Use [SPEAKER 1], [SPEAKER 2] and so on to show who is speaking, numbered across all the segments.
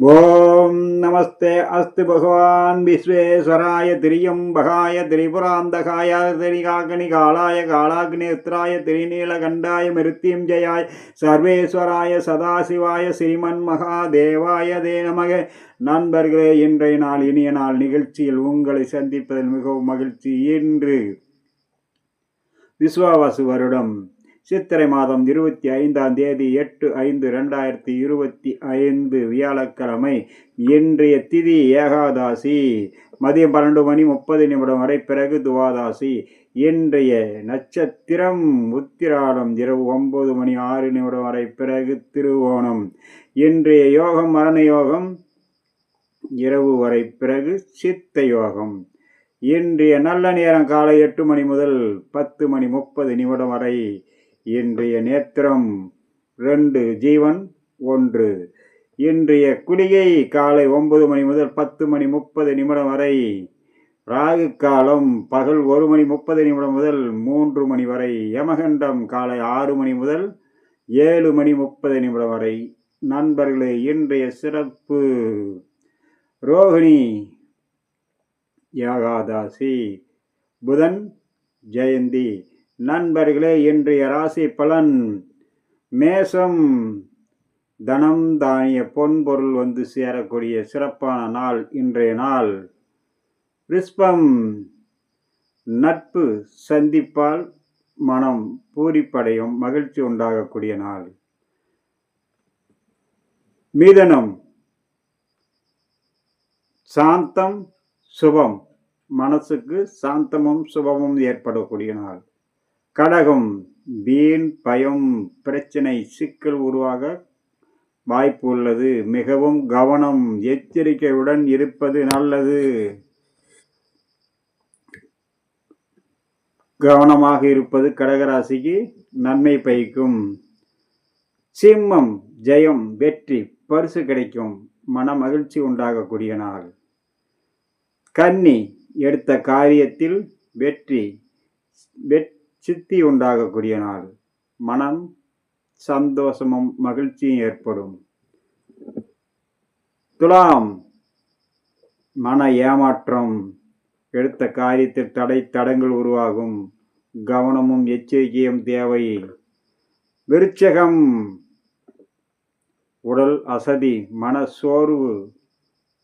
[SPEAKER 1] ஓம் நமஸ்தே அஸ்து பகவான் விஸ்வேஸ்வராய திரியம் பகாய திரிபுராந்தகாய திரிகாக்னி காலாய காலாக்னேத்ராய திரிநீலகண்டாய மிருத்யும் ஜயாய் சர்வேஸ்வராய சதாசிவாய ஸ்ரீமன் மகாதேவாய தே நமக. நண்பர்களே இன்றைய நாள் இனிய நாள் நிகழ்ச்சியில் உங்களை சந்திப்பதில் மிகவும் மகிழ்ச்சி. இன்று விஸ்வாவாசு வருடம். சித்திரை மாதம் இருபத்தி ஐந்தாம் தேதி எட்டு ஐந்து ரெண்டாயிரத்தி இருபத்தி ஐந்து வியாழக்கிழமை இன்றைய திதி ஏகாதாசி. மதியம் பன்னெண்டு மணி முப்பது நிமிடம் வரை பிறகு துவாதாசி. இன்றைய நட்சத்திரம் உத்திராடம் இரவு ஒன்பது மணி ஆறு நிமிடம் வரை பிறகு திருவோணம். இன்றைய யோகம் மரண யோகம் இரவு வரை பிறகு சித்த யோகம். இன்றைய நல்ல நேரம் காலை எட்டு மணி முதல் பத்து மணி முப்பது நிமிடம் வரை இன்றைய நேத்திரம் ரெண்டு ஜீவன் ஒன்று. இன்றைய குளிகை காலை ஒன்பது மணி முதல் பத்து மணி முப்பது நிமிடம் வரை ராகு காலம் பகல் ஒரு மணி முப்பது நிமிடம் முதல் மூன்று மணி வரை யமகண்டம் காலை ஆறு மணி முதல் ஏழு மணி முப்பது நிமிடம் வரை. நண்பர்களே இன்றைய சிறப்பு ரோகிணி யாகாதாசி புதன் ஜெயந்தி. நண்பர்களே இன்றைய ராசி பலன் மேசம் தனம் தானிய பொன்பொருள் வந்து சேரக்கூடிய சிறப்பான நாள் இன்றைய நாள். ரிஸ்பம். நட்பு சந்திப்பால் மனம் பூரிப்படையும் மகிழ்ச்சி உண்டாகக்கூடிய நாள். மீதனம். சாந்தம் சுபம். மனசுக்கு சாந்தமும் சுபமும் ஏற்படக்கூடிய நாள். கடகம் வீண் பயம் பிரச்சனை சிக்கல் உருவாக வாய்ப்பு உள்ளது. மிகவும் கவனம் எச்சரிக்கையுடன் இருப்பது நல்லது. கவனமாக இருப்பது கடகராசிக்கு நன்மை பயக்கும். சிம்மம் ஜெயம் வெற்றி பரிசு கிடைக்கும். மன மகிழ்ச்சி உண்டாகக்கூடிய நாள். கன்னி எடுத்த காரியத்தில் வெற்றி வெற்றி சித்தி உண்டாகக்கூடிய நாள். மனம் சந்தோஷமும் மகிழ்ச்சியும் ஏற்படும். துலாம் மன ஏமாற்றம் எடுத்த காரியத்தில் தடை தடங்கள் உருவாகும். கவனமும் எச்சரிக்கையும் தேவை. விருச்சகம் உடல் அசதி மன சோர்வு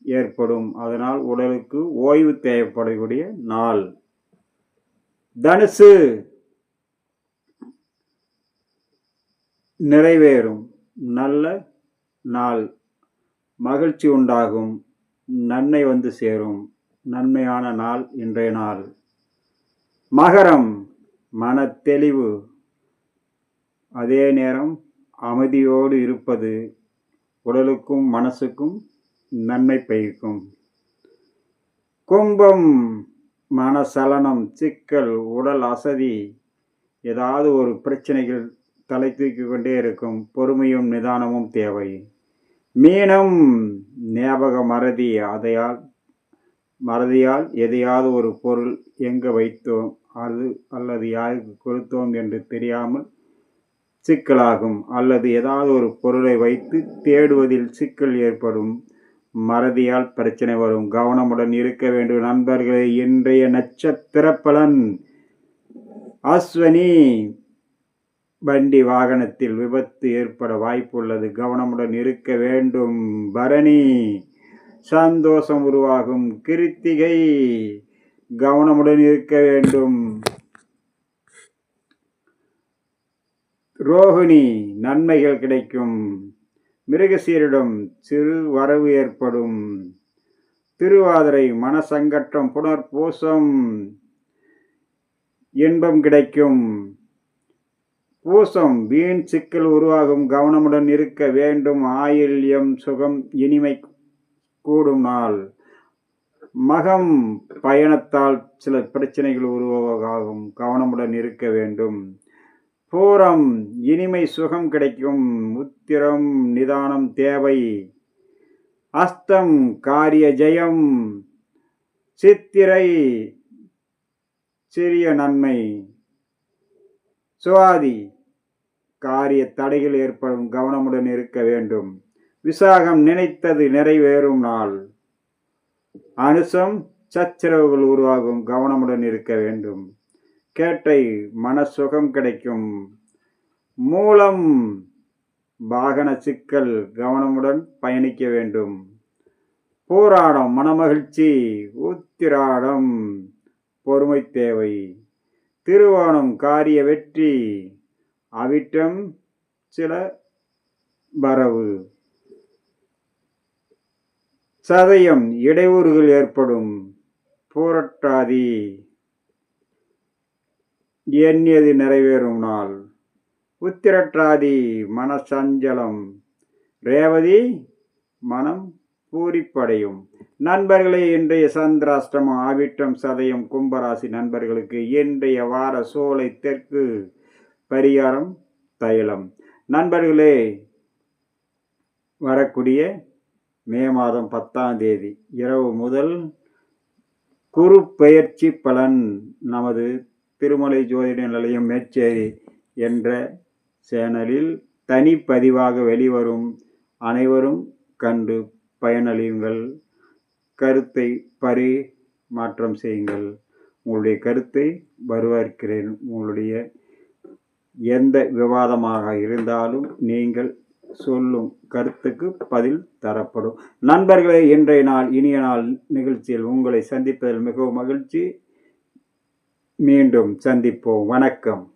[SPEAKER 1] ஏற்படும். அதனால் உடலுக்கு ஓய்வு தேவைப்படக்கூடிய நாள். தனுசு நிறைவேறும். நல்ல நாள். மகிழ்ச்சி உண்டாகும். நன்மை வந்து சேரும். நன்மையான நாள் இன்றைய நாள். மகரம். மன தெளிவு. அதே நேரம் அமைதியோடு இருப்பது உடலுக்கும் மனசுக்கும் நன்மை பயக்கும். கும்பம். மனசலனம். சிக்கல். உடல் அசதி. ஏதாவது ஒரு பிரச்சனைகள் தலை தூக்கி கொண்டே இருக்கும். பொறுமையும் நிதானமும் தேவை. மீனம் ஞாபக மறதி அதையால் மறதியால் எதையாவது ஒரு பொருள் எங்கே வைத்தோம் அது அல்லது யாருக்கு கொடுத்தோம் என்று தெரியாமல் சிக்கலாகும். அல்லது ஏதாவது ஒரு பொருளை வைத்து தேடுவதில் சிக்கல் ஏற்படும். மறதியால் பிரச்சனை வரும். கவனமுடன் இருக்க வேண்டும். நண்பர்களே இன்றைய நட்சத்திர பலன். அஸ்வனி வண்டி வாகனத்தில் விபத்து ஏற்பட வாய்ப்புள்ளது. கவனமுடன் இருக்க வேண்டும். பரணி சந்தோஷம் உருவாகும். கிருத்திகை கவனமுடன் இருக்க வேண்டும். ரோகிணி நன்மைகள் கிடைக்கும். மிருகசீரிடம் சிறு வரவு ஏற்படும். திருவாதிரை மனசங்கட்டம் புனர்பூசம் இன்பம் கிடைக்கும். பூசம் வீண் சிக்கல் உருவாகும். கவனமுடன் இருக்க வேண்டும். ஆயில்யம் சுகம் இனிமை கூடும் நாள். மகம் பயணத்தால் சில பிரச்சனைகள் உருவாகும். கவனமுடன் இருக்க வேண்டும். பூரம் இனிமை சுகம் கிடைக்கும். உத்திரம் நிதானம் தேவை. அஸ்தம் காரிய ஜெயம். சித்திரை சிறிய நன்மை. சுவாதி காரிய தடைகள் ஏற்படும் கவனமுடன் இருக்க வேண்டும். விசாகம் நினைத்தது நிறைவேறும் நாள். அனுசம் சச்சரவுகள் உருவாகும் கவனமுடன் இருக்க வேண்டும். கேட்டை மனசுகம் கிடைக்கும். மூலம் வாகன சிக்கல் கவனமுடன் பயணிக்க வேண்டும். போராடம் மனமகிழ்ச்சி உத்திராடம் பொறுமை தேவை. திருவோணம் காரிய வெற்றி அவிட்டம் சில வரவு. சதயம் இடையூறுகள் ஏற்படும். போராட்டாதி. எண்ணியது நிறைவேறும் நாள். உத்திரட்டாதி மனசஞ்சலம். ரேவதி மனம் பூரிப்படையும். நண்பர்களே இன்றைய சந்திராஷ்டமம் ஆவிட்டம் சதயம் கும்பராசி நண்பர்களுக்கு இன்றைய வார சோலை தெற்கு பரிகாரம் தைலம். நண்பர்களே வரக்கூடிய மே மாதம் பத்தாம் தேதி இரவு முதல் குரு பெயர்ச்சி பலன் நமது திருமலை ஜோதிட நிலையம் மேச்சேரி என்ற சேனலில் தனிப்பதிவாக வெளிவரும் அனைவரும் கண்டு பயனளியுங்கள். கருத்தை பரி மாற்றம் செய்யுங்கள். உங்களுடைய கருத்தை வரவேற்கிறேன். உங்களுடைய எந்த விவாதமாக இருந்தாலும் நீங்கள் சொல்லும் கருத்துக்கு பதில் தரப்படும். நண்பர்களே இன்றைய நாள் இனிய நாள் நிகழ்ச்சியில் உங்களை சந்திப்பதில் மிகவும் மகிழ்ச்சி. மீண்டும் சந்திப்போம். வணக்கம்.